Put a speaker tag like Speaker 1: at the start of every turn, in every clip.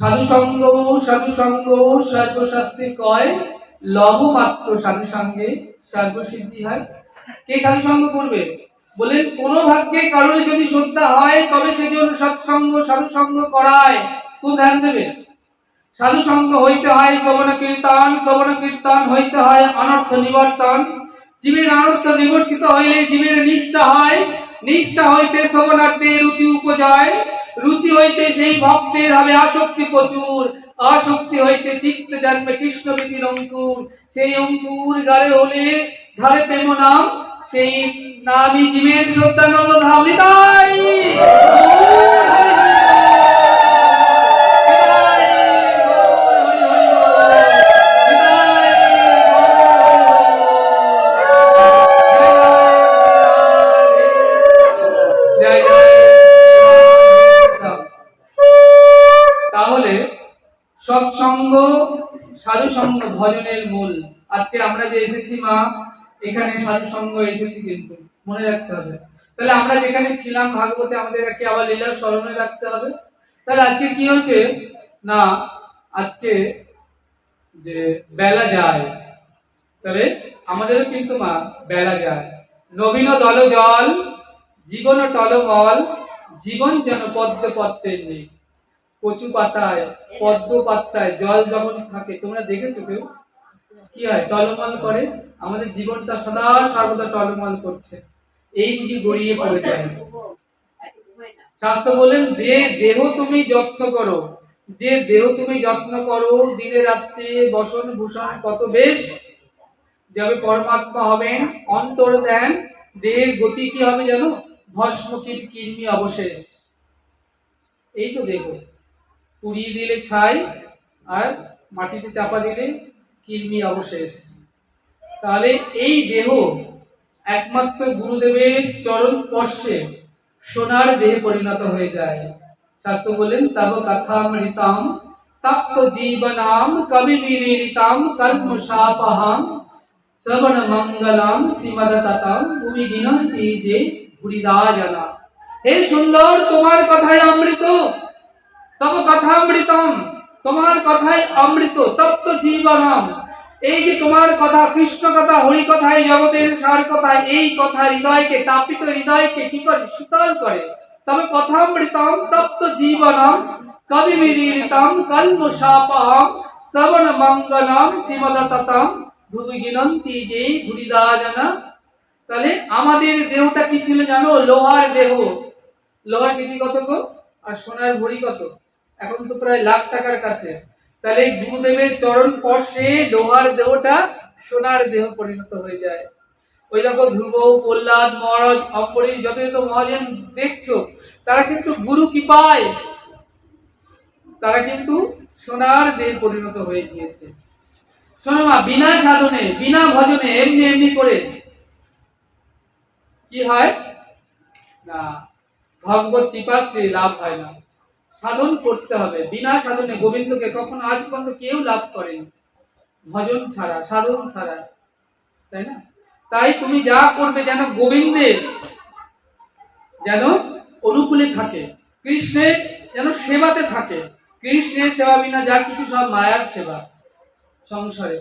Speaker 1: সাধু সঙ্গ সাধু সঙ্গ সর্বশাস্ত্রে কয়? লবমাত্র সাধু সঙ্গে সর্বসিদ্ধি হয়। কে সাধু সঙ্গ করবে? বলেন, কোন ভাগ্যে কারণে যদি শ্রদ্ধা হয়, তবে সেজন্য সৎসঙ্গ সাধু সঙ্গ করায়। খুব ধ্যান দেবে সাধু সঙ্গ হইতে হয় শ্রবণ কীর্তন শ্রবণ কীর্তন হইতে হয় অনর্থ নিবর্তন। জীবের অনর্থ নিবর্তিত হইলে জীবের নিষ্ঠা হয়। নিষ্ঠা হইতে শ্রবণার্থে রুচি উপজয়। রুচি হইতে সেই ভক্তের হবে আসক্তি প্রচুর। আসক্তি হইতে চিত্ত জন্মে কৃষ্ণ বিধির অঙ্কুর। সেই অঙ্কুর গালে হলে ধারে প্রেম নাম, সেই নামই জীবের শ্রদ্ধানন্দ ধাম নিতাই সৎসঙ্গ সাধু সঙ্গ ভজনের মূল। আজকে আমরা যে এসেছি মা, এখানে সাধু সঙ্গ এসেছি কিন্তু, মনে রাখতে হবে। তাহলে আমরা যেখানে ছিলাম, ভাগবতে আমাদের কি আবার লীলা স্মরণে রাখতে হবে? তাহলে আজকে কি হচ্ছে? না, আজকে যে বেলা যায়, তাহলে আমাদেরও কিন্তু মা, বেলা যায়। নবীন দল জল জীবন টলমল, জীবন যেন পদ্ম পত্রের নেই। কচু পাতায়, পদ্ম পাতায়, জল যখন থাকে, তোমরা দেখেছ কেউ? কি হয়? টলমল করে। আমাদের জীবনটা সদা সর্বদা টলমল করছে। এই বুঝি গড়িয়ে পড়ে যায় শাস্ত্র বলেন দে দেহ তুমি যত্ন করো, যে দেহ তুমি যত্ন করো, দিনে রাত্রে বসন ভূষণ কত বেশ, যাবে পরমাত্মা হবেন, অন্তর দেন, দেহের গতি কি হবে জানো? ভস্ম কীট, কৃমি অবশেষ। এই তো দেহ। পুড়িয়ে দিলে ছাই আর মাটিতে চাপা দিলে কৃমি অবশেষ। তাহলে এই দেহ একমাত্র গুরুদেবের চরণ স্পর্শে সোনার দেহে পরিণত হয়ে যায়। শাস্ত্র বলেন তব কথামৃতাম তপ্ত জীবনাম কবি সাপহাম শ্রবণ মঙ্গলাম ভূমি যে ভুরিদা জানা হে সুন্দর, তোমার কথায় অমৃত। তব কথামৃতম তোমার কথাই অমৃত তত্ত্ব জীবনম। এই যে তোমার কথা, কৃষ্ণ কথা, হরি কথাই জগতের সার কথা, এই কথা হৃদয়কে, তাপিত হৃদয়কে কি করে? শীতল করে। তবে কথামৃতম তত্ত্ব জীবনম, কবি মিরিতম কল্ম সাপহম শ্রবণ মঙ্গলম, শ্রীমদততম। ধুবি গিনন্তি যে ঘুরিদা জানা তাহলে আমাদের দেহটা কি ছিল জানো? লোহার দেহ। লোহার কেজি কত গো? আর সোনার ভরি কত? এখন তো প্রায় লাখ টাকার কাছে। তাহলে গুরুদেবের চরণ স্পর্শে লোহার দেহটা সোনার দেহ পরিণত হয়ে যায়। ওই দেখো ধ্রুব, প্রহ্লাদ, মহারাজ, অম্বরীশ যত যত মহাজন দেখছ, তারা কিন্তু গুরু কি পায়? তারা কিন্তু সোনার দেহে পরিণত হয়ে গিয়েছে। শোনো মা, বিনা সাধনে, বিনা ভজনে, এমনি এমনি করে। কি হয়? না, ভগবত কৃপাশ্রী লাভ হয় না। সাধন করতে হবে। বিনা সাধনে গোবিন্দকে কখনো আজ পর্যন্ত কেউ লাভ করেনি। ভজন ছাড়া, সাধন ছাড়া, তাই না? তাই তুমি যা করবে যেন গোবিন্দের, যেন অনুকূলে থাকে। কৃষ্ণের যেন সেবাতে থাকে। কৃষ্ণের সেবা বিনা যা কিছু সব মায়ার সেবা সংসারে।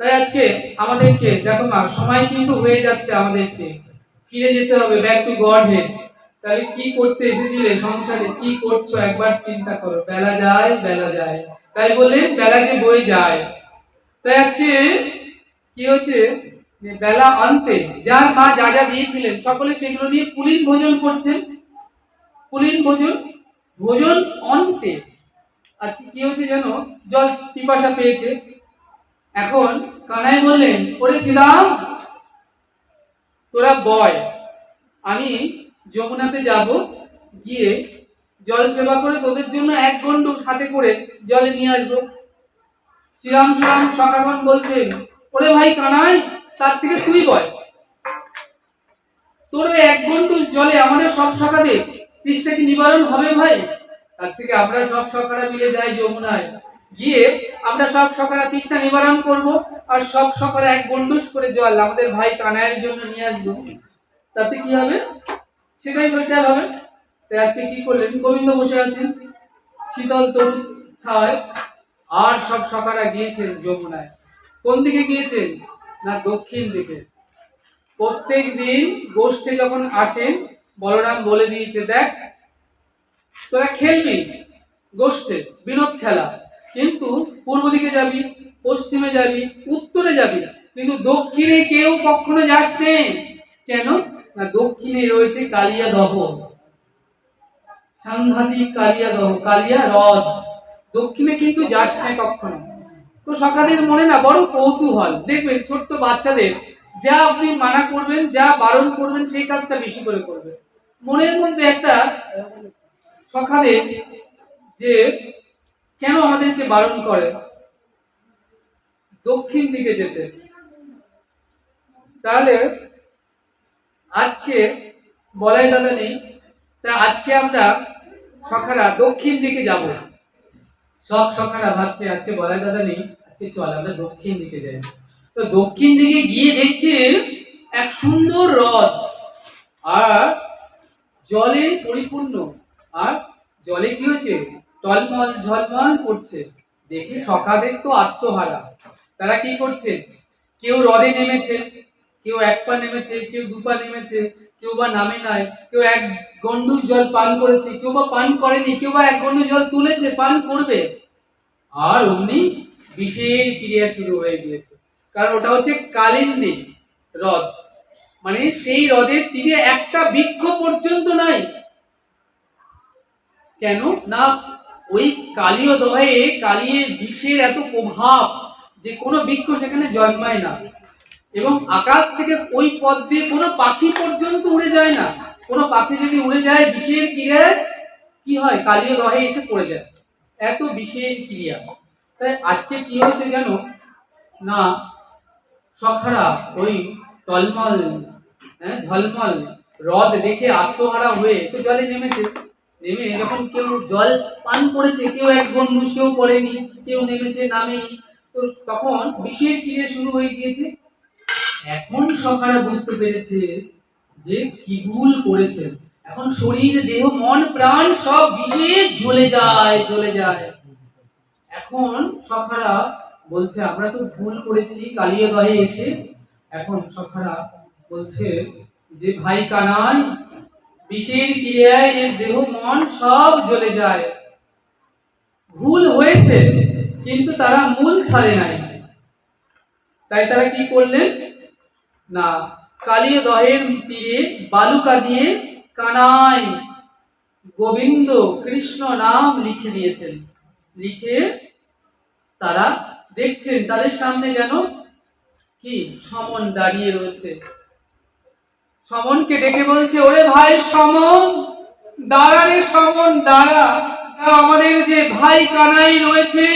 Speaker 1: তাই আজকে আমাদেরকে, দেখো মা, সময় কিন্তু হয়ে যাচ্ছে আমাদেরকে। ফিরে যেতে হবে ব্যাক টু গড হেড তাহলে কি করতে এসেছিলে সংসারে? কি করছ? একবার চিন্তা করো। বেলা যায় বেলা যায়। তাই বলে বেলা যে বয়ে যায়। তাই আজকে কি হচ্ছে? বেলা অন্তে যার মা যা যা দিয়েছিলেন, সকলে সেগুলো নিয়ে পুলিন ভোজন করছেন। পুলিন ভোজন ভোজন অন্তে। আজকে কি হচ্ছে যেন জল পিপাসা পেয়েছে। এখন কানাই বললেন, ওরে শ্রীরাম তোরা বয়। আমি যমুনাতে যাব, গিয়ে জল সেবা করে তোদের জন্য এক গন্ডু হাতে করে জলে নিয়ে আসব। শ্রীরাম শ্রীরাম সকাখন বলছেন ওরে ভাই কানাই, তার থেকে তুই বয় তোর এক গন্ডু জলে আমাদের সব সকালে তৃষ্ণা কি নিবারণ হবে ভাই? তার থেকে আমরা সব সকারা মিলে যাই যমুনায়। গিয়ে আমরা সব সকারা তৃষ্ণা নিবারণ করব আর সব সকারা এক গন্ডুস করে জল আমাদের ভাই কানাইয়ের জন্য নিয়ে আসব। তাতে কি হবে? সেটাই বেটার হবে। তাই আজকে কি করলেন? গোবিন্দ বসে আছেন। শীতল তরু ছায় আর সব সখারা গিয়েছেন যমুনায়। কোন দিকে গিয়েছেন? না দক্ষিণ দিকে। প্রত্যেক দিন গোষ্ঠে যখন আসেন বলরাম বলে দিয়েছে, দেখ, তোরা খেলবি গোষ্ঠে, বিনোদ খেলা। কিন্তু পূর্ব দিকে যাবি, পশ্চিমে যাবি, উত্তরে যাবি। কিন্তু দক্ষিণে কেউ কখনো যাস নে। কেন? দক্ষিণে রয়েছে কালিয়া দহ। সাংঘাতিক কালিয়া দহ, কালিয়া হ্রদ। দক্ষিণে কিন্তু যাস না কখনো। তো সকালের মনে না বড় কৌতূহল। দেখবেন ছোট্ট বাচ্চাদের যা আপনি মানা করবেন, যা বারণ করবেন, সেই কাজটা বেশি করে করবেন মনের মধ্যে একটা সকালে যে কেন আমাদেরকে বারণ করে? দক্ষিণ দিকে যেতে। তাহলে আজকে বলাই দাদা নেই। তা আজকে আমরা সখারা দক্ষিণ দিকে যাব। সব সখারা ভাবছে, আজকে বলাই দাদা নেই, আজকে চল আমরা দক্ষিণ দিকে যাই। তো দক্ষিণ দিকে গিয়ে দেখছে এক সুন্দর হ্রদ। আর জলে পরিপূর্ণ। আর জলে কি হচ্ছে টলমল, ঝলমল করছে। দেখে সকালের তো আত্মহারা। তারা কি করছে? কেউ হ্রদে নেমেছে। কেউ এক পা নেমেছে, কেউ দু পা নেমেছে, কেউ বা নামে নাই, কেউ এক গন্ডু জল পান করেছে, কেউ বা পান করেনি, কেউ বা এক গন্ডু জল তুলেছে, পান করবে। আর অমনি বিশেষ ক্রিয়া শুরু হয়ে গিয়েছে। কারণ ওটা হচ্ছে কালিন্দী হ্রদ মানে সেই হ্রদের তীরে একটা বৃক্ষ পর্যন্ত নাই। কেন? না, ওই কালীয় দহে কালিয়ে বিষের এত প্রভাব যে কোনো বৃক্ষ সেখানে জন্মায় না। এবং আকাশ থেকে ওই পথ দিয়ে কোনো পাখি পর্যন্ত উড়ে যায় না। কোনো পাখি যদি উড়ে যায়, বিষের ক্রিয়ায় কি হয়? কালীয় দহে এসে পড়ে যায়। এত বিষের ক্রিয়া। তাই আজকে কি হয়েছে জানো? না সখারা ওই টলমল হ্যাঁ ঝলমল, হ্রদ দেখে আত্মহারা হয়ে তো জলে নেমেছে। নেমে যখন কেউ জল পান করেছে, কেউ এক গন্ডুস কেউ করেনি, কেউ নেমেছে, নামেনি, তো তখন বিষের ক্রিয়া শুরু হয়ে গিয়েছে। এখন সকালে বুঝতে পেরেছে যে কি ভুল করেছে এখন শরীর, দেহ, মন, প্রাণ সব বিষে জ্বলে যায় জ্বলে যায়। এখন সখারা বলছে, আমরা তো ভুল করেছি, কালিয়া দহে এসে। এখন সখারা বলছে যে, ভাই কানাই বিষের ক্রিয়ায় এর দেহ, মন সব জ্বলে যায়। ভুল হয়েছে, কিন্তু তারা মূল ছাড়ে নাই। তাই তারা কি করলেন? না, কালীয় দহের তীরে বালুকা দিয়ে কানাই গোবিন্দ কৃষ্ণ নাম লিখে দিয়েছেন। লিখে তারা দেখছেন, তাদের সামনে যেন কি? সমন দাঁড়িয়ে রয়েছে। সমনকে ডেকে বলছে, ওরে ভাই সমন, দাঁড়া রে সমন, দাঁড়া। আমাদের যে ভাই কানাই রয়েছে,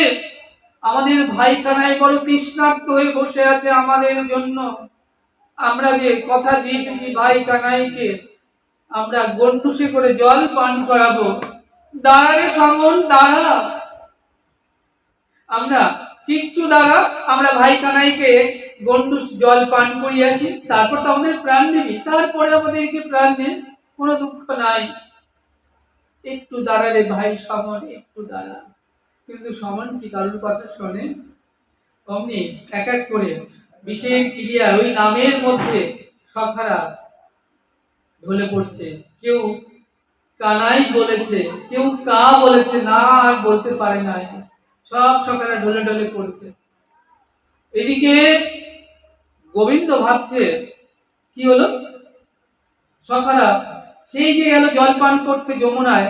Speaker 1: আমাদের ভাই কানাই বড় তৃষ্ণার্ত হয়ে বসে আছে আমাদের জন্য। আমরা যে কথা দিয়ে এসেছি ভাই কানাইকে, আমরা গন্ডুসে করে জল পান করাবো। দাঁড়া রে সমন দাঁড়া। আমরা একটু দ্বারা আমরা ভাই কানাইকে গন্ডুস জল পান করিয়াছি। তারপর তো আমাদের প্রাণ নিবি তারপরে আমাদেরকে প্রাণ নেন কোনো দুঃখ নাই। একটু দাঁড়ালে ভাই সমন, একটু দাঁড়া। কিন্তু সমন কি কারোর কথা শোনে? অমনি এক এক করে বিশেষ ক্রিয়া ওই নামের মধ্যে সখারা ঢলে পড়ছে। কেউ কানাই বলেছে, কেউ কা বলেছে, না আর বলতে পারে সব ঢলে ঢলে পড়ছে। এদিকে গোবিন্দ ভাবছে, কি হলো? সকারা সেই যে গেল জল পান করতে যমুনায়,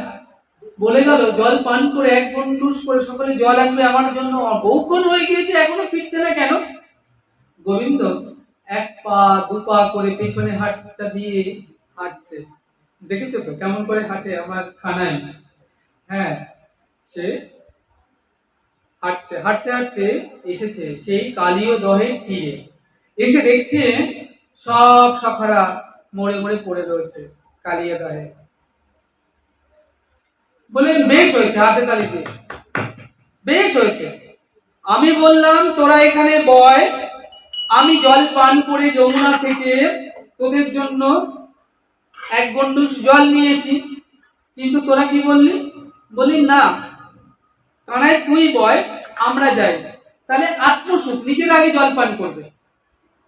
Speaker 1: বলে গেল, জল পান করে এক গন্ডুস করে সকলে জল আনবে আমার জন্য। বহুক্ষণ হয়ে গিয়েছে, এখনও ফিরছে না কেন? গোবিন্দ এক পা, দু পা করে পেছনে হাতটা দিয়ে হাঁটছে। দেখেছ তো কেমন করে হাঁটে আমার খানায়? হ্যাঁ সে হাঁটছে, হাঁটতে হাঁটতে এসেছে সেই কালীয় দহের তীরে এসে দেখছে সব সখারা মরে মরে পড়ে রয়েছে কালিয়া দহে। বললেন বেশ হয়েছে হাতে দিয়ে বেশ হয়েছে। আমি বললাম, তোরা এখানে বয় আমি জল পান করে যমুনা থেকে তোদের জন্য এক গন্ডুস জল নিয়েছি। কিন্তু তোরা কি বললি? বললি, না কানায় তুই বয়, আমরা যাই। তাহলে আত্মসুখ, নিজের আগে জল পান করবে।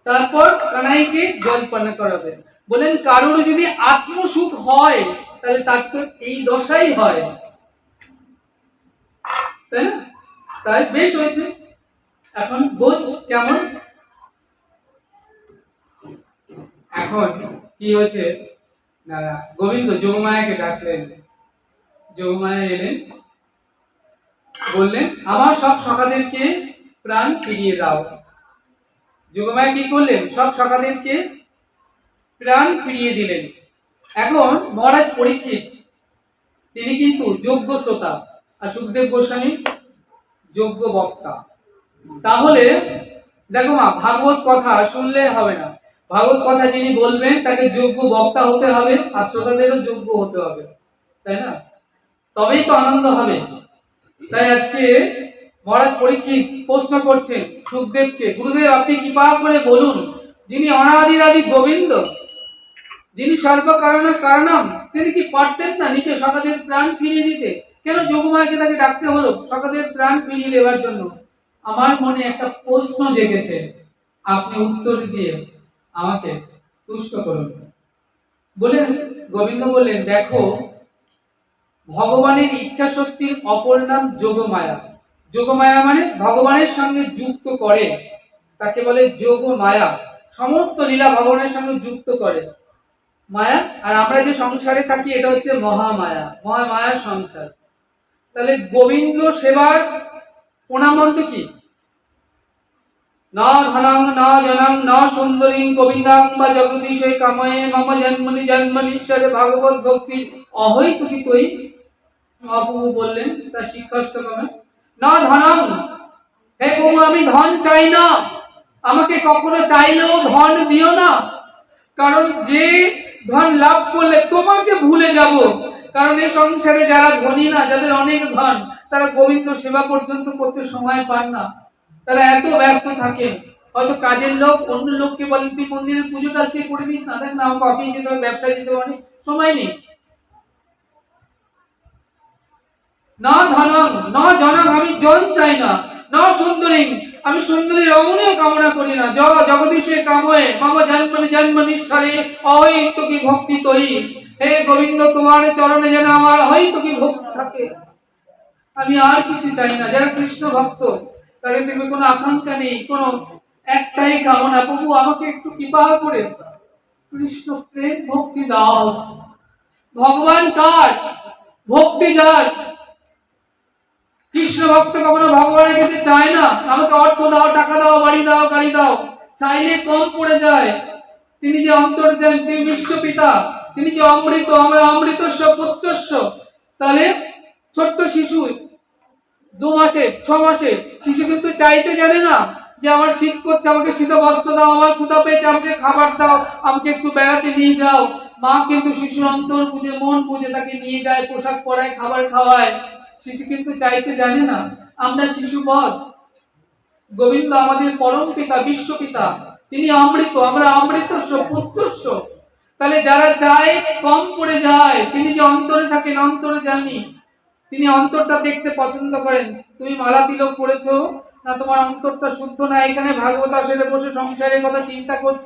Speaker 1: তারপর কানাইকে জল পান করাবে। বলেন, কারোর যদি আত্মসুখ হয়, তাহলে তার তো এই দশাই হয়। তাই না? তাই, বেশ হয়েছে। এখন বোঝ কেমন? এখন কি হয়েছে? গোবিন্দ যোগমায়াকে ডাকলেন। যোগমায়া এলেন। বললেন, আমার সব সখাদেরকে প্রাণ ফিরিয়ে দাও। যোগমায়া কি করলেন? সব সখাদেরকে প্রাণ ফিরিয়ে দিলেন। এখন মহারাজ পরীক্ষিত। তিনি কিন্তু যোগ্য শ্রোতা আর সুখদেব গোস্বামী যোগ্য বক্তা। তাহলে, দেখো মা, ভাগবত কথা শুনলে হবে না। ভাগবত কথা যিনি বলবেন, তাকে যোগ্য বক্তা হতে হবে, আর শ্রোতাদেরও যোগ্য হতে হবে। তাই না? তবেই তো আনন্দ হবে। তাই আজকে মহারাজ পরীক্ষিত প্রশ্ন করছেন সুখদেবকে, গুরুদেব, আপনি কৃপা করে বলুন, যিনি অনাদিরাদি গোবিন্দ, যিনি সর্বকারণ কারণম, তিনি কি পারতেন না নিচে সকালের প্রাণ ফিরিয়ে দিতে? কেন যোগমায়াকে তাকে ডাকতে হলো সকালের প্রাণ ফিরিয়ে দেওয়ার জন্য? আমার মনে একটা প্রশ্ন জেগেছে। আপনি উত্তর দিয়ে আমাকে তুষ্ট করুন। বলেন, গোবিন্দ বললেন, দেখো, ভগবানের ইচ্ছা শক্তির অপর নাম যোগমায়া। যোগমায়া মানে ভগবানের সঙ্গে যুক্ত করে। তাকে বলে যোগমায়া। সমস্ত লীলা ভগবানের সঙ্গে যুক্ত করে। মায়া, আর আমরা যে সংসারে থাকি, এটা হচ্ছে মহামায়া। মহামায়ার সংসার। তাহলে গোবিন্দ সেবার প্রণামন্ত্র কি? না ধনাং, না জনাং, না সুন্দরীং গোবিন্দাং বা জগদীশে কাময়ে মম জন্মনি জন্মনীশ্বরে ভাগবত ভক্তি অহৈ অহৈতুকি তৈ মহাপ্রভু বললেন, তার শিক্ষাষ্টকমে না ধনাং, হে প্রভু, আমি ধন চাই না। আমাকে কখনো চাইলেও ধন দিও না। কারণ যে ধন লাভ করলে তোমাকে ভুলে যাব। কারণ এই সংসারে যারা ধনী না, যাদের অনেক ধন, তারা গোবিন্দ সেবা পর্যন্ত করতে সময় পান না। তারা এত ব্যস্ত থাকে হয়তো কাজের লোক, অন্য লোককে বলেন, তুই মন্দিরের পুজোটা আজকে করে দিস না, দেখ না, আমাকে অফিস যেতে হবে, ব্যবসায় যেতে হবে সময় নেই। না ধনং, না আমি জন চাই না না সুন্দরী আমি সুন্দরী রমণীয় কামনা করি না। জগ, জগদীশে কাময়ে, মম জন্মনি অহৈত ভক্তি তৈ হে গোবিন্দ, তোমার চরণে যেন আমার হয়তো কি ভক্তি থাকে। আমি আর কিছু চাই না, যারা কৃষ্ণ ভক্ত তাদের দেখবে কোনো আকাঙ্ক্ষা নেই, কোনো একটাই কামনা। প্রভু, আমাকে একটু কৃপা করে কৃষ্ণ প্রেম ভক্তি দাও। ভগবান কার? ভক্তি যার? কৃষ্ণ ভক্ত কখনো ভগবানের কাছে চায় না? আমাকে অর্থ দাও, টাকা দাও, বাড়ি দাও, গাড়ি দাও। চাইলে কম পড়ে যায়। তিনি যে অন্তর্যান তিনি বিশ্ব পিতা। তিনি যে অমৃত, আমরা অমৃতস্ব, পুত্রস্ব। তাহলে ছোট্ট শিশু দু মাসে, ছ মাসে। শিশু কিন্তু চাইতে জানে না যে আমার শীত করছে, আমাকে শীত বস্ত্র দাও, আমার ক্ষুদা পেয়েছে, আমাকে খাবার দাও, আমাকে একটু বেড়াতে নিয়ে যাও। মা কিন্তু শিশুর অন্তর বুঝে, মন বুঝে তাকে নিয়ে যায়, পোশাক পরায়, খাবার খাওয়ায়। শিশু কিন্তু চাইতে জানে না। আমরা শিশুপদ গোবিন্দ আমাদের পরম পিতা, বিশ্ব পিতা। তিনি অমৃত, আমরা অমৃতস্ব, পুত্রস্ব। তাহলে যারা চায় কম পড়ে যায়। তিনি যে অন্তরে থাকেন, অন্তরে জানি তিনি অন্তরটা দেখতে পছন্দ করেন। তুমি মালা তিলক করেছ না তোমার অন্তরটা শুদ্ধ না? এখানে ভাগবত আসলে বসে সংসারের কথা চিন্তা করছ।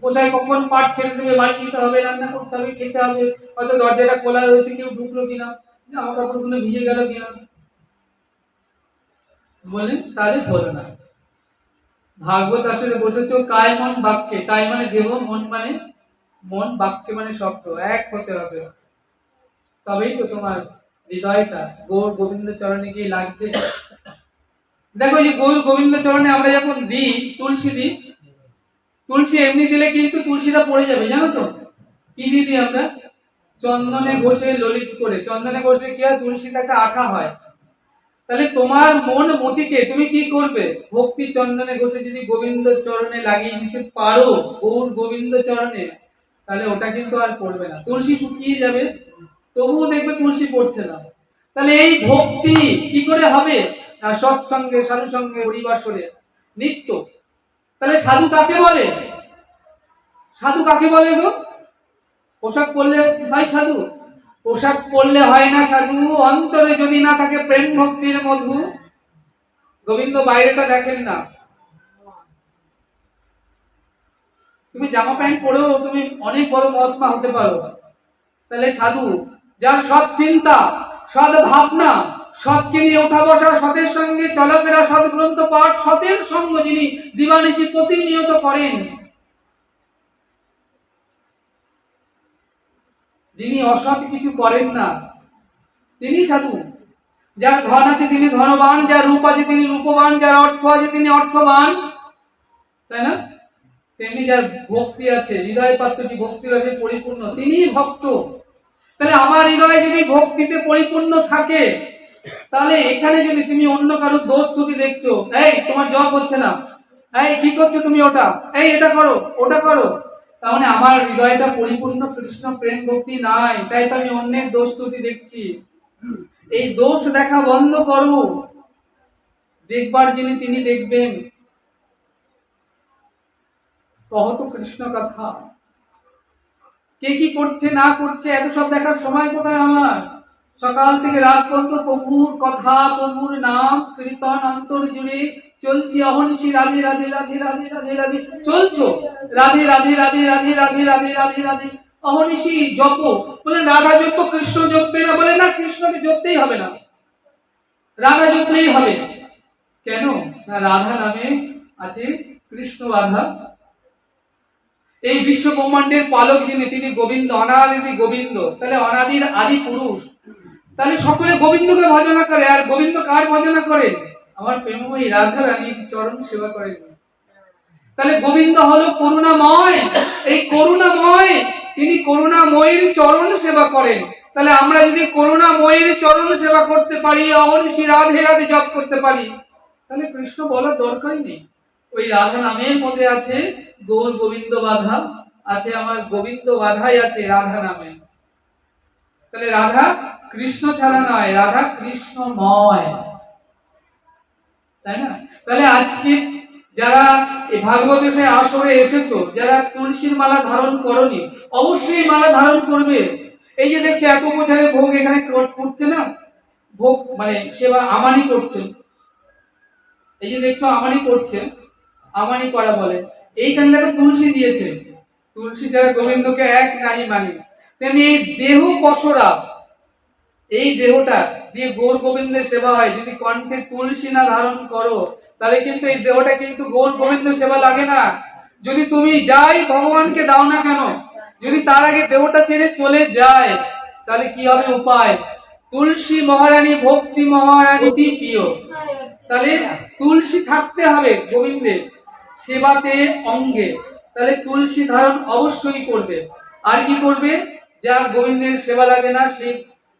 Speaker 1: বসায় কখন পাট ছেড়ে দেবে? বাড়ি দিতে হবে, রান্না করতে হবে, খেতে হবে। হয়তো দরজাটা খোলা রয়েছে, কেউ ঢুকলো কিনা? জামা কাপড়গুলো ভিজে গেল কিনা? বললেন, তাহলে হলো না। ভাগবত আসলে বসেছ কায় মন বাক্যে। কায় মানে দেহ, মন মানে মন বাক্যে মানে শব্দ। এক হতে হবে। তবেই তো তোমার হৃদয়টা। গৌর গোবিন্দ চরণে গিয়ে লাগবে। দেখো যে গৌর গোবিন্দ চরণে আমরা যখন দিই, তুলসী দিই, তুলসী এমনি দিলে কিন্তু তুলসীটা পড়ে যাবে, জানো তো? কি দিয়ে আমরা? চন্দনে ঘষে ললিত করে। চন্দনে ঘষলে কি হয়? একটা আঠা হয়। তাহলে তোমার মন মতিকে তুমি কি করবে? ভক্তি চন্দনে ঘষে যদি গোবিন্দ চরণে লাগিয়ে দিতে পারো, গৌর গোবিন্দ চরণে, তাহলে ওটা কিন্তু আর পড়বে না। তুলসী শুকিয়ে যাবে। তবুও দেখবে তুলসী পড়ছে না। তাহলে এই ভক্তি কি করে হবে? সৎসঙ্গে সাধু সঙ্গে হরিবাসরে নিত্য। তাহলে সাধু কাকে বলে? সাধু কাকে বলে গো? পোশাক পরলে ভাই সাধু? পোশাক পরলে হয় না সাধু। অন্তরে যদি না থাকে প্রেম ভক্তির মধু। গোবিন্দ বাইরেটা দেখেন না। তুমি জামা প্যান্ট পরেও তুমি অনেক বড় মহাত্মা হতে পারো। তাহলে সাধু যার সৎ চিন্তা, সৎ ভাবনা, সৎকে নিয়ে ওঠা বসা, সতের সঙ্গে চলাফেরা, সৎ গ্রন্থ পাঠ, সতের সঙ্গ যিনি দিবানিশি প্রতিনিয়ত করেন, যিনি অসৎ কিছু করেন না, তিনি সাধু। যার ধন আছে তিনি ধনবান, যার রূপ আছে তিনি রূপবান, যার অর্থ আছে তিনি অর্থবান, তাই না? তেমনি যার ভক্তি আছে হৃদয় পাত্রটি ভক্তি রসে পরিপূর্ণ তিনি ভক্ত। তাহলে আমার হৃদয় যদি ভক্তিতে পরিপূর্ণ থাকে, তাহলে এখানে যদি তুমি অন্য কারও দোষ ত্রুটি দেখছ, এই তোমার জব হচ্ছে না। এই, কি করছ তুমি ওটা? এই, এটা করো, ওটা করো। তার আমার হৃদয়টা পরিপূর্ণ কৃষ্ণ প্রেম ভক্তি নাই, তাই তো আমি অন্যের দোষ ত্রুটি দেখছি। এই দোষ দেখা বন্ধ করো। দেখবার যিনি তিনি দেখবেন। কহত কৃষ্ণ কথা। কে কি করছে না করছে এত সব দেখার সময় কোথায় আমার সকাল থেকে রাত পর্যন্ত প্রভুর কথা প্রভুর নাম কীর্তন অন্তর জুড়ে চলছি অহনিশি রাধে রাধে রাধে রাধে রাধে রাধে চলছো রাধে রাধে রাধে রাধে রাধে রাধে রাধে রাধে অহনিশি জপ বলে রাধা জপ কৃষ্ণ জপবে না বলে না কৃষ্ণকে জপতেই হবে না রাধা জপলেই হবে কেন না রাধা নামে আছে কৃষ্ণ রাধা এই বিশ্ব ব্রহ্মাণ্ডের পালক যিনি, তিনি গোবিন্দ অনাদি গোবিন্দ। তাহলে অনাদির আদি পুরুষ। তাহলে সকলে গোবিন্দকে ভজনা করে, আর গোবিন্দ কার ভজনা করে? আমার প্রেমময়ী রাধা রানীর চরণ সেবা করেন তাহলে গোবিন্দ হলো করুণাময়। এই করুণাময়, তিনি করুণাময়ের চরণ সেবা করেন। তাহলে আমরা যদি করুণাময়ের চরণ সেবা করতে পারি অহনিশি রাধে রাধে জপ করতে পারি, তাহলে কৃষ্ণ বলার দরকারই নেই। ওই রাধা নামের মধ্যে আছে গৌর গোবিন্দ বাধা। আছে আমার গোবিন্দ বাধাই আছে রাধা নামে। তাহলে রাধা কৃষ্ণ ছাড়া নয়, রাধা কৃষ্ণময়। তাই না? তাহলে আজকে যারা ভাগবত আসরে এসেছ, যারা তুলসীর মালা ধারণ করনি, অবশ্যই মালা ধারণ করবে। এই যে দেখছে, এত উপচারের ভোগ এখানে করছে না? ভোগ মানে সেবা আমানি করছে। এই যে দেখছ আমানি করছে। আমানি করা বলে। এইখানে দেখো তুলসী দিয়েছে। তুলসী যারা গোবিন্দকে এক নাহি মানি। তেমনি এই দেহ কসরা এই দেহটা দিয়ে গৌর গোবিন্দের সেবা হয়। যদি কণ্ঠে তুলসী না ধারণ করো, তাহলে কিন্তু এই দেহটা কিন্তু গৌর গোবিন্দের সেবা লাগে না। যদি তুমি যাই ভগবানকে দাও না কেন, যদি তার আগে দেহটা ছেড়ে চলে যায়, তাহলে কি হবে উপায়? তুলসী মহারানী, ভক্তি মহারানী প্রিয়। তাহলে তুলসী থাকতে হবে গোবিন্দের। সেবাতে অঙ্গে। তাহলে তুলসী ধারণ অবশ্যই করবে। আর কি করবে? যা গোবিন্দের সেবা লাগে না, সে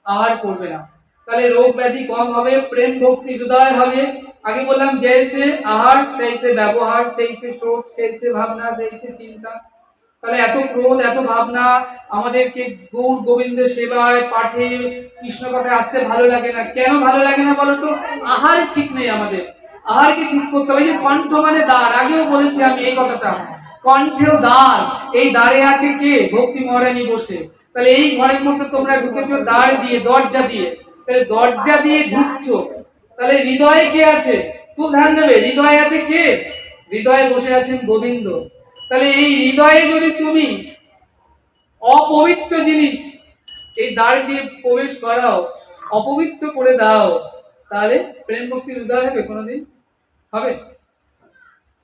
Speaker 1: আহার করবে না। তাহলে রোগ ব্যাধি কম হবে, প্রেম ভক্তি হৃদয় হবে। আগে বললাম জেসে আহার, সেই সে ব্যবহার, সেই সে সোচ সেই সে ভাবনা, সেই সে চিন্তা। তাহলে এত ক্রোধ, এত ভাবনা, আমাদেরকে গৌর গোবিন্দের সেবায়, পাঠে, কৃষ্ণ কথায় আসতে ভালো লাগে না। কেন ভালো লাগে না বলো তো আহার ঠিক নেই আমাদের। আহারকে ঠিক করতে হবে? যে কণ্ঠ মানে দ্বার, আগেও বলেছি আমি এই কথাটা। কণ্ঠেও দ্বার। এই দ্বারে আছে কে? ভক্তি মহারানী বসে। তাহলে এই ঘরের মধ্যে তোমরা ঢুকেছো, দ্বার দিয়ে, দরজা দিয়ে। তাহলে দরজা দিয়ে ঢুকছো। তাহলে হৃদয়ে কে আছে? খুব ধ্যান দেবে, হৃদয়ে আছে কে? হৃদয়ে বসে আছেন গোবিন্দ। তাহলে এই হৃদয়ে যদি তুমি অপবিত্র জিনিস এই দ্বার দিয়ে প্রবেশ করাও, অপবিত্র করে দাও, তাহলে প্রেম ভক্তির হৃদয় হবে কোনোদিন? হবে?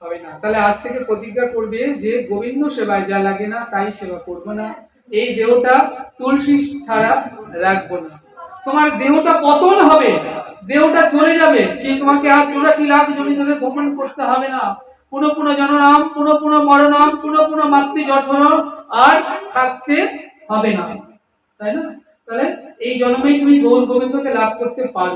Speaker 1: হবে না। তাহলে আজ থেকে প্রতিজ্ঞা করবে যে গোবিন্দ সেবায় যা লাগে না, তাই সেবা করব না। এই দেহটা তুলসী ছাড়া রাখব না। তোমার দেহটা পতন হবে। দেহটা চলে যাবে। কিন্তু তোমাকে আর চৌরাশি লাখ জমি ধরে ভ্রমণ করতে হবে না। পুনঃ পুনঃ জননাম, পুনঃ পুনঃ মরণাম পুনঃ পুনঃ মাতৃ জঠন আর থাকতে হবে না। তাই না? তাহলে এই জন্মেই তুমি গৌর গোবিন্দকে লাভ করতে পারো।